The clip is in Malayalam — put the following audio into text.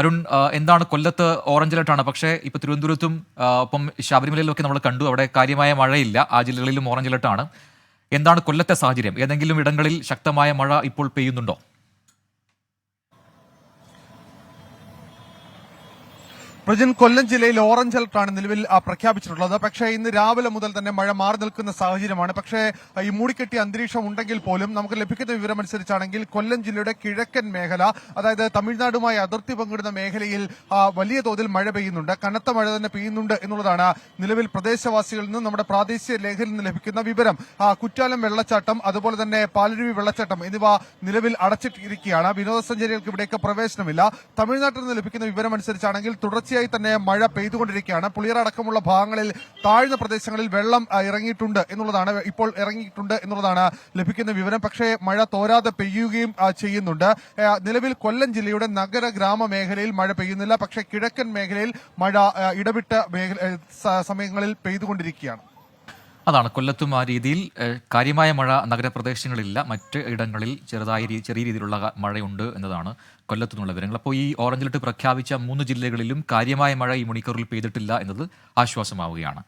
അരുൺ എന്താണ് കൊല്ലത്ത് ഓറഞ്ച് അലർട്ടാണ്? പക്ഷേ ഇപ്പൊ തിരുവനന്തപുരത്തും ഒപ്പം ശബരിമലയിലൊക്കെ നമ്മൾ കണ്ടു അവിടെ കാര്യമായ മഴയില്ല. ആ ജില്ലകളിലും ഓറഞ്ച് അലർട്ടാണ്. എന്താണ് കൊല്ലത്തെ സാഹചര്യം? ഏതെങ്കിലും ഇടങ്ങളിൽ ശക്തമായ മഴ ഇപ്പോൾ പെയ്യുന്നുണ്ടോ? പ്രജിൻ കൊല്ലം ജില്ലയിൽ ഓറഞ്ച് അലർട്ടാണ് നിലവിൽ പ്രഖ്യാപിച്ചിട്ടുള്ളത്. പക്ഷേ ഇന്ന് രാവിലെ മുതൽ തന്നെ മഴ മാറി നിൽക്കുന്ന സാഹചര്യമാണ്. പക്ഷേ ഈ മൂടിക്കെട്ടിയ അന്തരീക്ഷം ഉണ്ടെങ്കിൽ പോലും നമുക്ക് ലഭിക്കുന്ന വിവരമനുസരിച്ചാണെങ്കിൽ കൊല്ലം ജില്ലയുടെ കിഴക്കൻ മേഖല അതായത് തമിഴ്നാടുമായി അതിർത്തി പങ്കിടുന്ന മേഖലയിൽ വലിയ തോതിൽ മഴ പെയ്യുന്നുണ്ട്. കനത്ത മഴ തന്നെ പെയ്യുന്നുണ്ട് എന്നുള്ളതാണ് നിലവിൽ പ്രദേശവാസികളിൽ നിന്ന് നമ്മുടെ പ്രാദേശിക ലേഖയിൽ നിന്ന് ലഭിക്കുന്ന വിവരം. കുറ്റാലം വെള്ളച്ചാട്ടം അതുപോലെ തന്നെ പാലരുവി വെള്ളച്ചാട്ടം എന്നിവ നിലവിൽ അടച്ചിട്ടിരിക്കുകയാണ്. വിനോദസഞ്ചാരികൾക്ക് ഇവിടേക്ക് പ്രവേശനമില്ല. തമിഴ്നാട്ടിൽ നിന്ന് ലഭിക്കുന്ന വിവരം അനുസരിച്ചാണെങ്കിൽ തുടർച്ചയായി തന്നെ മഴ പെയ്തുകൊണ്ടിരിക്കുകയാണ്. പുളിയറടക്കമുള്ള ഭാഗങ്ങളിൽ താഴ്ന്ന പ്രദേശങ്ങളിൽ വെള്ളം ഇറങ്ങിയിട്ടുണ്ട് എന്നുള്ളതാണ് ഇപ്പോൾ ഇറങ്ങിയിട്ടുണ്ട് എന്നുള്ളതാണ് ലഭിക്കുന്ന വിവരം. പക്ഷേ മഴ തോരാതെ പെയ്യുകയും ചെയ്യുന്നുണ്ട്. നിലവിൽ കൊല്ലം ജില്ലയുടെ നഗര ഗ്രാമ മേഖലയിൽ മഴ പെയ്യുന്നില്ല. പക്ഷേ കിഴക്കൻ മേഖലയിൽ മഴ ഇടവിട്ട സമയങ്ങളിൽ പെയ്തുകൊണ്ടിരിക്കുകയാണ്. അതാണ്. കൊല്ലത്തും ആ രീതിയിൽ കാര്യമായ മഴ നഗരപ്രദേശങ്ങളില്ല മറ്റ് ഇടങ്ങളിൽ ചെറുതായ ചെറിയ രീതിയിലുള്ള മഴയുണ്ട് എന്നതാണ് കൊല്ലത്തു നിന്നുള്ള വിവരങ്ങൾ. അപ്പോൾ ഈ ഓറഞ്ച് അലർട്ട് പ്രഖ്യാപിച്ച മൂന്ന് ജില്ലകളിലും കാര്യമായ മഴ ഈ മണിക്കൂറിൽ പെയ്തിട്ടില്ല എന്നത് ആശ്വാസമാവുകയാണ്.